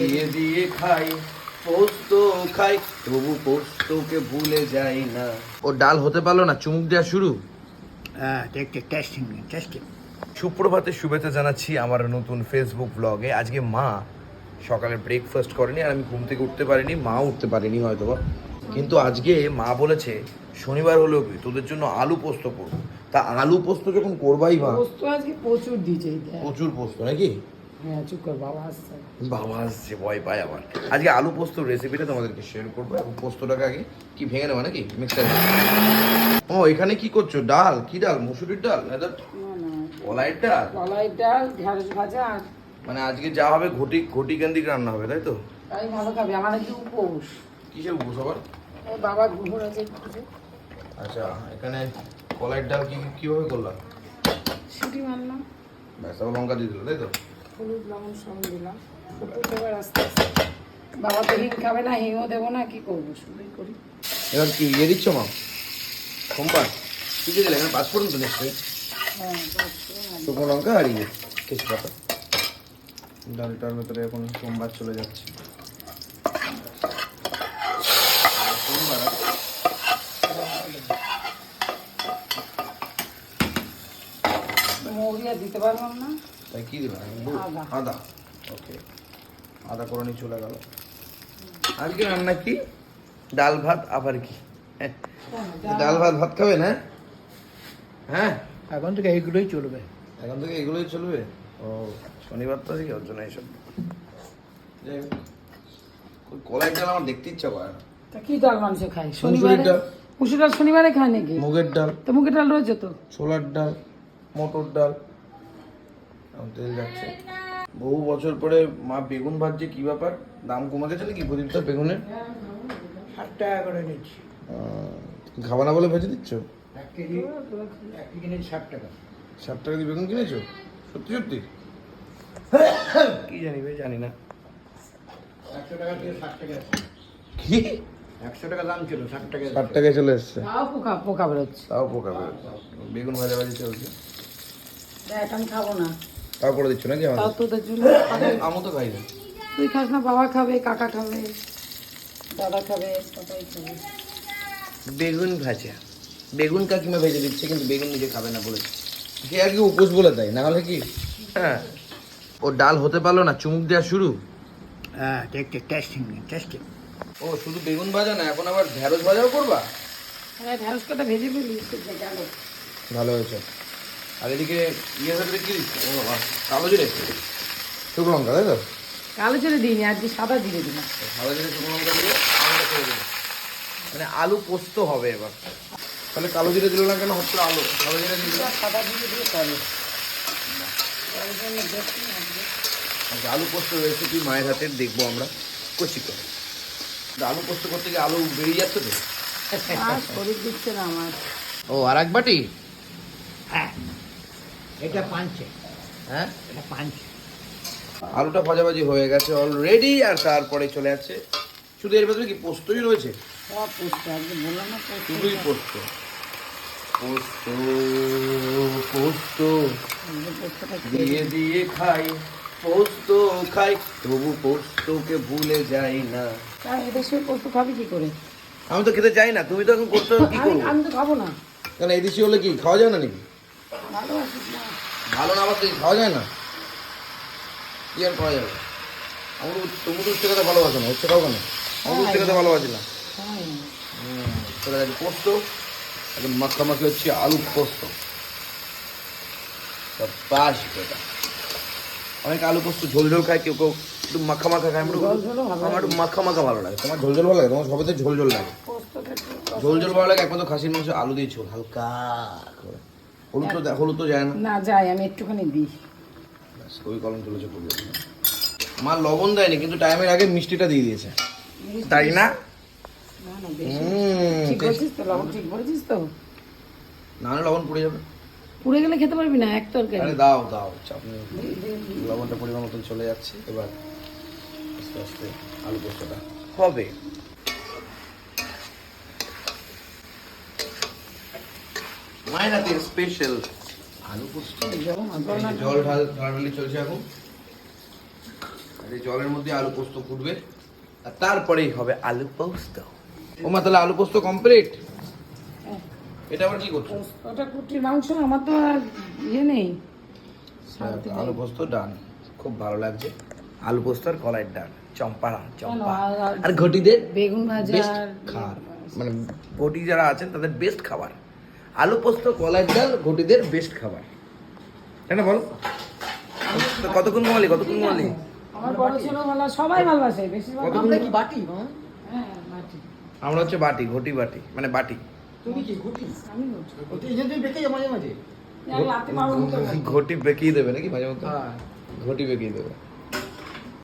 দিয়ে দিয়ে খাই পোস্ত খাই তবু পোস্তকে ভুলে যাই না। ও ডাল হতে পারল না চুমুক দেওয়া শুরু? হ্যাঁ দেখতে টেস্টিং টেস্টিং সুপ্রভাতের শুভেচ্ছা জানাচ্ছি আমার নতুন ফেসবুক ব্লগে আজকে মা সকালে ব্রেকফাস্ট করেনি আর আমি ঘুম থেকে উঠতে পারিনি মা উঠতে পারিনি হয়তো কিন্তু আজকে মা বলেছে শনিবার হলেও কি তোদের জন্য আলু পোস্ত করব। তা আলু পোস্ত যখন করবাই মা পোস্ত আজকে প্রচুর দিয়েছে প্রচুর পোস্ত নাকি? বাবা আসছে। ভয় পায় আবার। আজকে আলু পোস্ত রেসিপিটা তোমাদেরকে শেয়ার করব এবং পোস্তটাকে আগে কি ভেঙে নেবা নাকি? মিক্সার ও এখানে কি করছ? ডাল? কি ডাল? মুসুরির ডাল? কলাইয়ের ডাল? কলাই ডাল ঢেঁড়স ভাজা মানে আজকে যা হবে ঘটি ঘটি কেন্দ্রিক রান্না হবে তাই তো? তাই ভালো খাবে আমার নাকি উপোস। কিসের উপোস আবার? বাবা ঘুমুর আছে আচ্ছা এখানে কলাইয়ের ডাল কি কীভাবে করলাম? সিটি মারলাম। ব্যাস লঙ্কা দিয়ে দিল তাই তো? হলুদ লবণ সব দিলাম। এবার আস্তে আস্তে। বাবা তো হিং খাবে না হিংও দেবো না কি করব? শুধুই করি। এবার কি ইয়ে দিচ্ছ মা? সোমবার? কি দিলে? এখানে পাঁচফোড়ন তো নিশ্চয়ই। হ্যাঁ। শুকনো লঙ্কা আর ইয়ে। তেজপাতা। ডালটার ভেতরে এখন সোমবার চলে যাচ্ছে। সোমবার মৌরি আর দিতে পারলাম না। তাই কি দিলাম? আদা। আদা। ওকে। আদা করে নিয়ে চলে গেল। আজকে রান্না কি? ডাল ভাত আবার কি? ডাল ভাত ভাত খাবেন হ্যাঁ? হ্যাঁ? এখন থেকে এইগুলোই চলবে। এখন থেকে এগুলোই চলবে? ও শনিবার তো আজকে ওর জন্য এইসব কলাই ডাল আমার দেখতে ইচ্ছা করে না। তা কি ডাল খাই মুসুরির শনিবারে? ডাল। মুসুর ডাল শনিবারে খায় নাকি? মুগের ডাল। তো মুখে ডাল রয়েছে তো? ছোলার ডাল মটর ডাল তেল যাচ্ছে। বহু বছর পরে মা বেগুন ভাজছে কি ব্যাপার? দাম কমে গেছে নাকি প্রদীপটা বেগুনের? ষাট টাকা করে নিচ্ছি। আহ, না বলে ভেজে দিচ্ছ? এক কেজি এক কেজি নিচ্ছি ষাট টাকা। ষাট টাকা দিয়ে বেগুন কিনেছো? সত্যি সত্যি? কি জানি ভাই জানি না। একশো টাকা থেকে ষাট টাকা কি? একশো টাকা দাম ছিল ষাট টাকা ষাট টাকায় চলে এসছে। তাও পোকা পোকা বেরোচ্ছে। তাও পোকা বেরোচ্ছে। বেগুন ভাজা ভাজি চলছে। দেখ আমি খাব না। তাও করে দিচ্ছ নাকি তাও আমাদের তোদের জন্য। আমও তো খাই না তুই খাস না বাবা খাবে কাকা খাবে দাদা খাবে সবাই খাবে। বেগুন ভাজা। বেগুন কাকিমা ভেজে দিচ্ছে কিন্তু বেগুন নিজে খাবে না বলেছে। সে আর কি উপোস বলে দেয় না হলে কি? হ্যাঁ। ও ডাল হতে পারল না চুমুক দেওয়া শুরু। হ্যাঁ দেখতে টেস্টিং টেস্টিং ও শুধু বেগুন ভাজা না এখন আবার ঢেঁড়স ভাজাও করবা? হ্যাঁ ঢ্যাঁড়স কটা ভেজে ফেলি ভালো হয়েছে। আর এদিকে ইয়ে সাথে কি? দিচ্ছ? ও কালো জিরে। শুকনো লঙ্কা তাই তো? কালো ছেড়ে দিইনি আজকে সাদা দিয়ে দিলাম। সাদা জিরে শুকনো লঙ্কা দিয়ে আলুটা করে দিলাম মানে আলু পোস্ত হবে এবার। তাহলে কালো জিরে দিল না কেন? হচ্ছে আলু। কালো জিরে দিলাম সাদা দিয়ে দিয়ে আজকে। আচ্ছা আলু পোস্ত রেসিপি মায়ের হাতের? দেখব আমরা। কচি করে আলু পোস্ত করতে গিয়ে আলু বেরিয়ে যাচ্ছে তো? আর দিচ্ছে না আমার। ও আর এক বাটি? এটা পাঁচছে হ্যাঁ? এটা পাঁচছে আলুটা ভাজাভাজি হয়ে গেছে অলরেডি আর তারপরে চলে যাচ্ছে শুধু এর ভেতরে কি পোস্তই রয়েছে? সব পোস্ত আজকে বললাম না শুধুই পোস্ত। পোস্ত পোস্ত। দিয়ে দিয়ে খাই পোস্ত খাই। তবু পোস্তকে ভুলে যাই না। এদেশে পোস্ত খাবি কি করে? আমি তো খেতে চাই না তুমি তো এখন করতে কি করব? আমি তো খাব না। কেন এই দেশি হলে কি খাওয়া যায় না নাকি? ভালো না আবার খাওয়া যায় না? কি আর খাওয়া যাবে? আমার তুমি তো উচ্ছে খেতে ভালোবাসো না খাও কেন আমার খেতে ভালোবাসি না। চলে পোস্ত এখন মাখামাখি হচ্ছে আলু পোস্ত। বাস বেটা। অনেক আলু পোস্ত ঝোল ঝোল খায় কেউ কেউ একটু মাখা মাখা খায় আমার একটু মাখা মাখা ভালো লাগে। তোমার ঝোল ঝোল ভালো লাগে? তোমার সবাই ঝোল ঝোল লাগে। ঝোল ঝোল ভালো লাগে একমাত্র খাসির মাংস আলু দিয়ে ঝোল হালকা করে। হলুদ তো হলুদ তো যায় না? না যাই আমি একটুখানি দিই। ওই কলম চলেছে করবে মা লবণ দেয়নি কিন্তু টাইমের আগে মিষ্টিটা দিয়ে দিয়েছে। তাই না? না লবণ পড়ে যাবে। পুড়ে গেলে খেতে পারবি না এক তরকারি। আরে দাও দাও চাপ নেই। লবণটা পরিমাণ মতন চলে যাচ্ছে। এবার আস্তে আস্তে আলু পোস্তটা। হবে। মায়ের হাতের স্পেশাল আলু পোস্ত। জল ঢাল ঢালাঢালি চলছে এখন। এই জলের মধ্যে আলু পোস্ত ফুটবে। আর তারপরেই হবে আলু পোস্ত। ও মা তাহলে আলু পোস্ত কমপ্লিট হ্যাঁ। এটা আবার কি করছ? ওটা কুটির মাংস আমার তো আর ইয়ে নেই। আলু পোস্ত ডান। খুব ভালো লাগছে। আলু পোস্ত আর কলাইয়ের ডাল। চম্পাড়া চম্পা। আর- ঘটিদের বেগুন ভাজা খাবার। মানে ঘটি যারা আছেন তাদের বেস্ট খাবার। আলু পোস্ত কলাইয়ের ডাল ঘটিদের বেস্ট খাবার। তাই না বলো? তো কতক্ষণ ঘুমালি? কতক্ষণ ঘুমালি? আমার বড় ছেলে ভালো সবাই ভালোবাসে বেশিরভাগ আমরা কি বাটি। হ্যাঁ আমরা হচ্ছে বাটি ঘটি বাটি মানে বাটি। তুমি কি ঘুটি? আমি এই বেঁকে মাঝে মাঝে। বেঁকিয়ে দেবে নাকি মাঝে মধ্যে? হ্যাঁ। ঘটি বেঁকিয়ে দেবে।